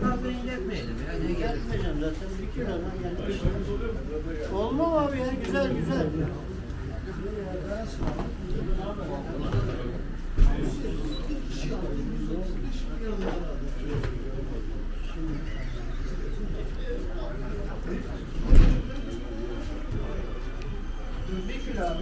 fazla inletmeyelim ya. Gelmeyeceğim zaten bir gelmiş. Olma mı abi ya güzel güzel. Bir kilo.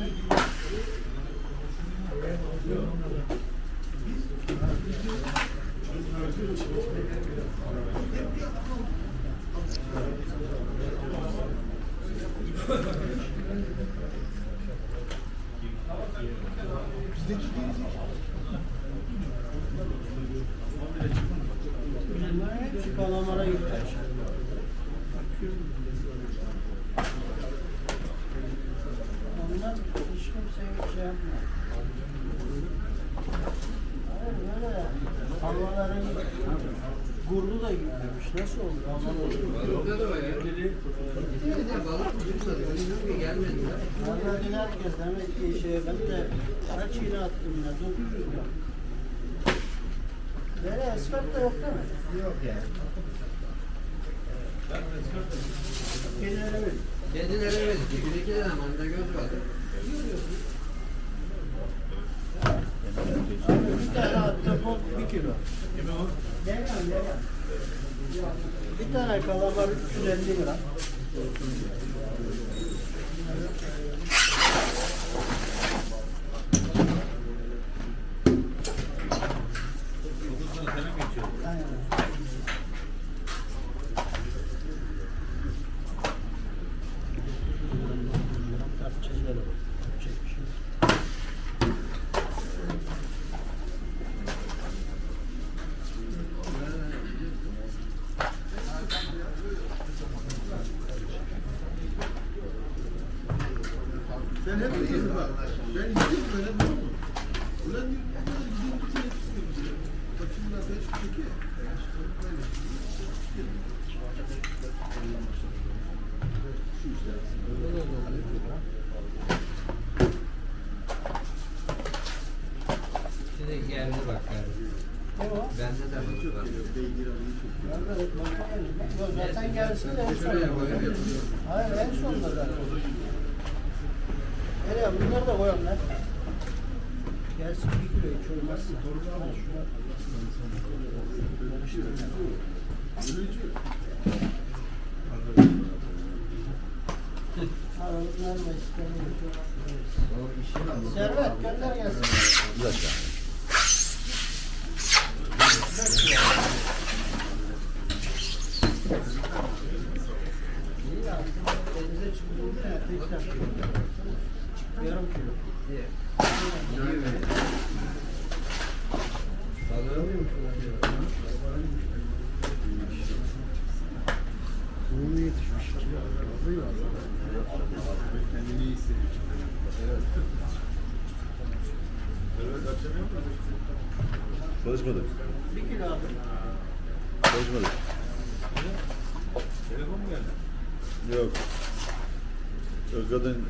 Bunlar hepsi Panamar'a gitti. Onlar hiç kimseye şey yapmıyor. Hayır böyle havaların gurdu da gitmemiş. Nasıl oldu? Vallahi herkes demek ki şey ben de kaç iğne attım ya. Dur. Böyle ıskart da yok değil mi? Yok ya. Kenara ver. Kendileri verdi. Bir iki tane manda göz vardı. Abi bir tane ahtapot bir kilo. Yan. Bir tane kalamar 350 gram. Aynen. Ne oldu? Ulan diyorum ben de gidiyorum bir kere diyor. Bak şimdi ben beş buçuk ya. Şu işler. Şimdi geldi bak geldi. Ne o? Bende de balık var. Zaten gelsin de en Şuraya sonunda. koyuyorum. Hayır en sonunda zaten. Nereye bunları da koyalım lan. Gelsin bir kilo hiç olmazsa. Servet gönder gelsin. Bir dakika. İyi ya. Denize çıkıldı ya. Tekrar. Yarım kilo. Bunun yetişmiş. Kendini iyi hissediyor. Evet. Evet, akşam yapmadık. Çalışmadık. Bir kilo abi. Çalışmadık. Telefon mu geldi? Yok. O kadın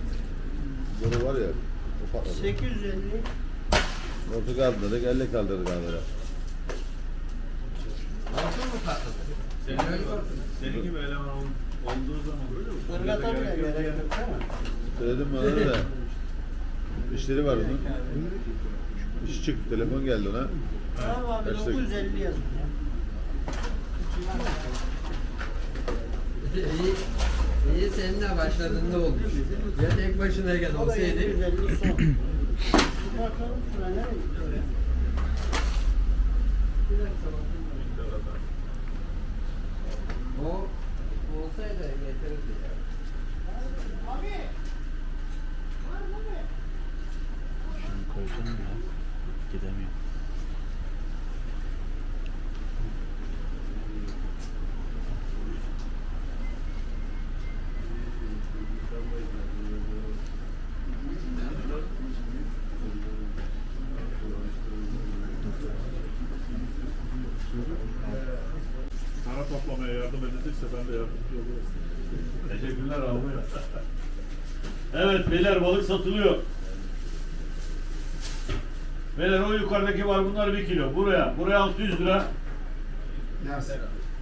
boru var ya. O patladı. 850. Orta kaldırdık, elle kaldırdık kamera. Altın mı patladı? Senin gibi, senin gibi eleman ol- olduğu zaman böyle mi? Irgata bile gerek yok değil mi? Söyledim bana da. İşleri var onun. İşi çıktı, telefon geldi ona. Tamam abi Kaçta? 950 yazın ya. iyi, iyi seninle başladığında olmuş. Ya tek başınayken O da olsaydı 750 son. Bakalım şuna ne gidiyor ya? Bir dakika bakayım. o olsaydı getirirdi ya. Ben de yardımcı olurum. Teşekkürler abi. Evet beyler balık satılıyor. Beyler o yukarıdaki var bunlar bir kilo. Buraya. Buraya 600 lira.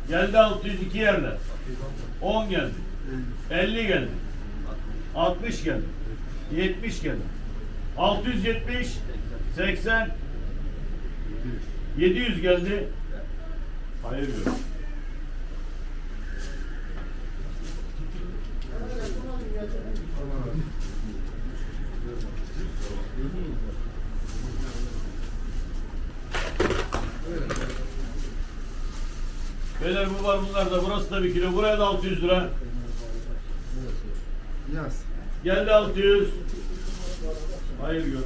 Geldi 600 iki yerde. 10 geldi. 50 geldi. 60 geldi. 70 geldi. 670 80 700 geldi. Hayır yok. Beyler bu var bunlar da burası da bir kilo. Buraya da 600 lira. Yaz. Geldi 600. Hayır gör.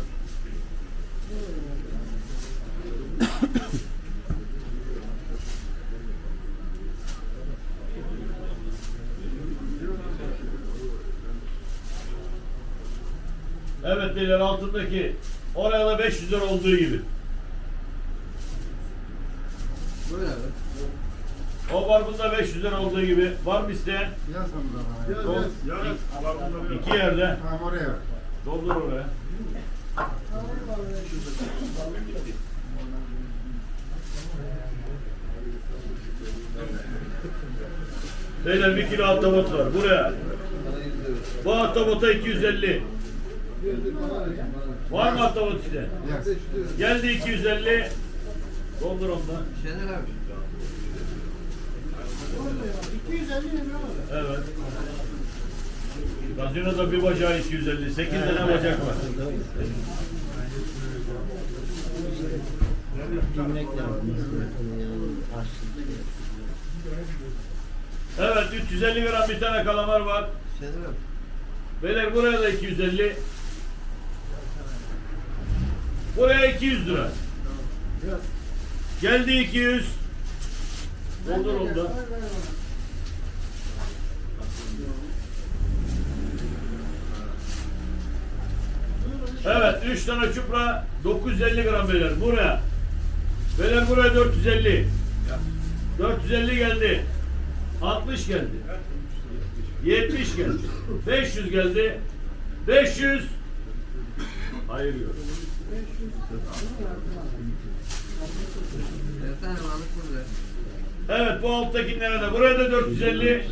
4 altındaki oraya da 500 lira olduğu gibi. Böyle abi. O barbunda 500 lira olduğu gibi. Var mı isteyen? Yaz onu da bana. Yaz, Dol- yaz, yaz. Barbunda bir- İki yerde. Tamam oraya ver. Doldur oraya. Beyler bir kilo ahtapot var. Buraya. Bu ahtapota 250. Var mı işte? Yaz. Geldi 250. Doldur ondan. Şener abi. 250 lira var. Evet. Gazinoda bir bacağı 250. 8 tane bacak var. Evet 350 gram bir tane kalamar var. Şener abi. Beyler buraya da 250. Buraya 200 lira. Geldi 200. Doldur onda. Evet 3 tane çupra 950 gram beyler buraya. Beyler buraya 450. 450 geldi. 60 geldi. 70 geldi. 500 geldi. 500. Hayır yok. Evet bu alttakilere de. Buraya da 450.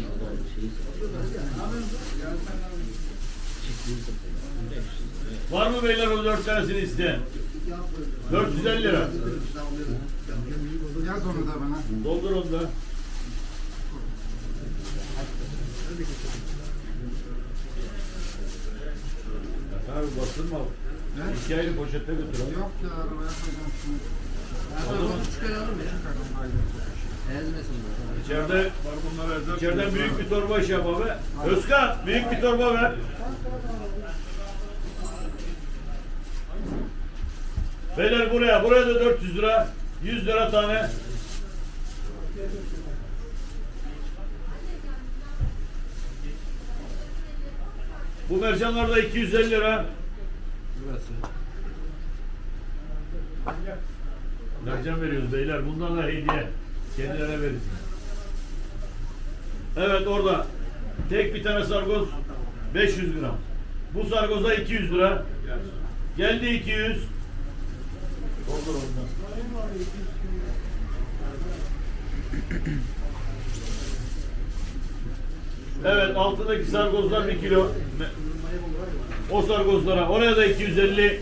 Var mı beyler o dört tanesini isteyen? 450 lira. Yaz onu da bana. Doldur onu da. Abi basın Ne? İki ayrı poşette götür. Yok ya arabaya koyacağım şunu. Ahtapot'u çıkaralım ya. Ezmesin böyle. İçeride Var bunları ezer. İçeriden büyük bir torba şey yap abi. Özkan büyük bir torba ver. Beyler buraya. Buraya da 400 lira. 100 lira tane. Bu mercanlar da 250 lira. Burası. Veriyoruz beyler. Bundan da hediye. Kendilerine veririz. Evet orada. Tek bir tane sargoz 500 gram. Bu sargoza 200 lira. Geldi 200. Doldur ondan. Evet altındaki sargozlar 1 kilo. O sargozlara. Oraya da 250.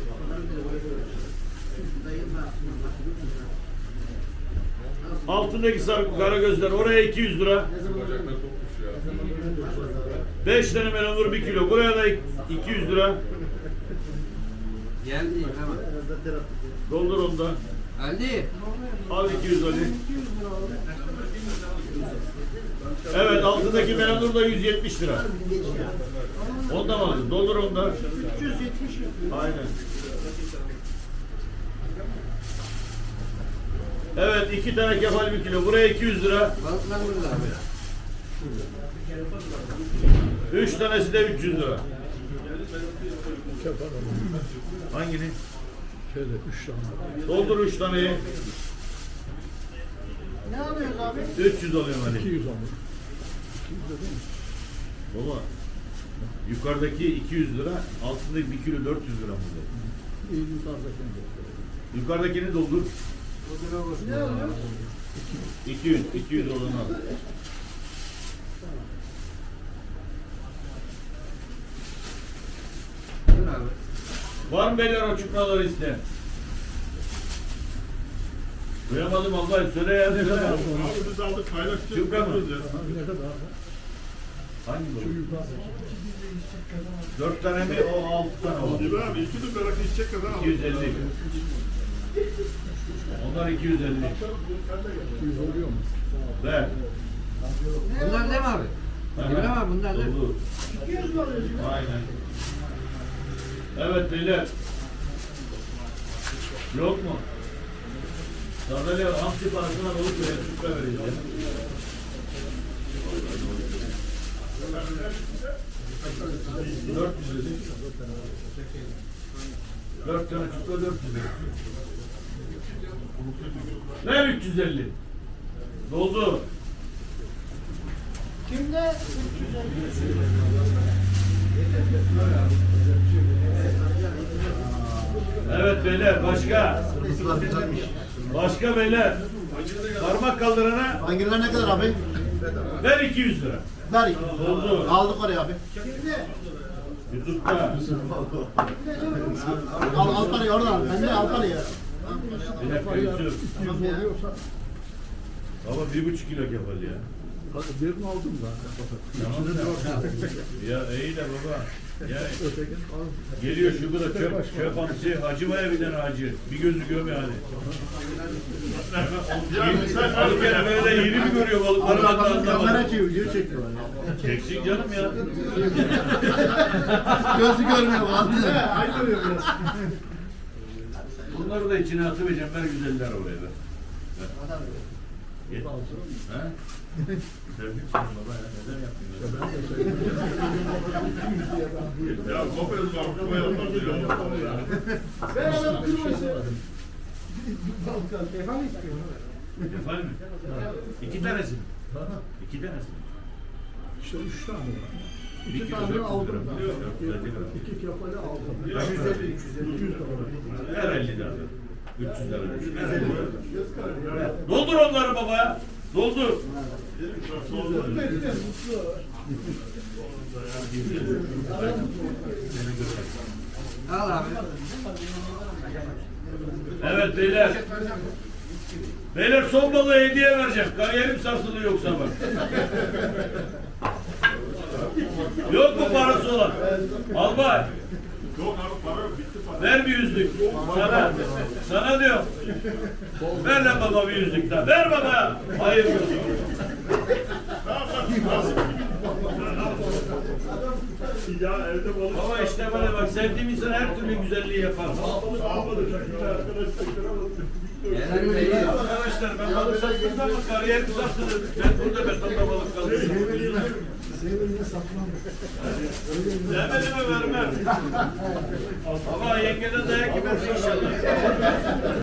Altındaki sarı kara gözler oraya 200 lira. 5 tane melanur 1 kilo. Buraya da 200 lira. Geldi. Doldur onu da. Ali. Al 200 Ali. Evet altındaki melanur da 170 lira. Onu da mı aldın? Doldur onu da. 370 Aynen. Evet iki tane kefal bir kilo. Buraya 200 lira. Üç tanesi de 300 lira. Hangini? Şöyle üç tane. Doldur üç taneyi. Ne alıyoruz abi? 300 alıyorum Ali. 200 Baba. Yukarıdaki 200 lira, altındaki 1 kilo 400 lira burada. Yukarıdakini doldur. Ne alıyoruz? 200, 200 olanı al. Dur abi. Var mı beyler o çupraları isteyen? Duyamadım Allah söyle ya. Söyle. Abi biz aldık paylaşacağız. Çupra mı? yapıyoruz ya. Hangi bu? Dört tane mi? O altı tane oldu. İbrahim abi iki de merak içecek kadar aldık. 250. Onlar 250. Ver. Bunlar ne mi abi? İbrahim abi bunlar ne? Doldu. 200 mü? Aynen. Evet beyler. Yok mu? Sardalya hamsi parasına balık verelim. Süper vereceğim. Dört yüz dedik. Dört tane çupra dört yüz. Ver 350. Doldu. Kimde? 350. Evet beyler başka. Başka beyler. Parmak kaldırana Hangiler ne kadar abi? ver 200 lira. Ver. Doldu. Aldık oraya abi. Yusuf'ta. Al, al parayı oradan. Ben de al parayı. Bir dakika ya. Baba bir buçuk kilo kefal ya. Birini aldım da. Tamam. ya iyi de baba. Yani geliyor şu kadar çöp, çöp hamsi, hacı var ya bir tane hacı. Bir gözü görmüyor hani. Balık kere böyle yeni mi görüyor balıkları? Adamın anlamadım. kamera çekiyor, video çekiyor. Çeksin canım ya. Gözü görmüyor vallahi. Ay görüyor biraz. Bunları da içine atıvereceğim. Ver güzeller oraya ver. Ver. Git. Ha? Sevdik seni baba ya. Neden yaptın? Ya var. Kupa yapar ya. Ben adam kırması. Efendim istiyor. Efendim? İki tanesi mi? İki tanesi mi? İşte üç tane var. İki tane aldım ben. İki kefali aldım. 350, 200 lira. Ver 50 lira. 300 lira. Ver 50 lira. Ver. Doldur onları baba. Doldur. Al abi. Evet beyler. Beyler son balığı hediye vereceğim. Kariyerim sarsılı yoksa bak. Yok mu parası olan? Albay. Yok abi para yok. Bitti para. Ver bir yüzlük. Sana. Sana diyor. Ver lan baba bir yüzlük daha. Ver baba. Hayır. Ya evde balık. Baba işte böyle bak sevdiğim insan her türlü güzelliği yapar. Arkadaşlar ben balık sattım ama kariyerim sarsılı. Ben burada betonda balık kaldım. Demedi mi vermem. Ama yengeden dayak yemez inşallah.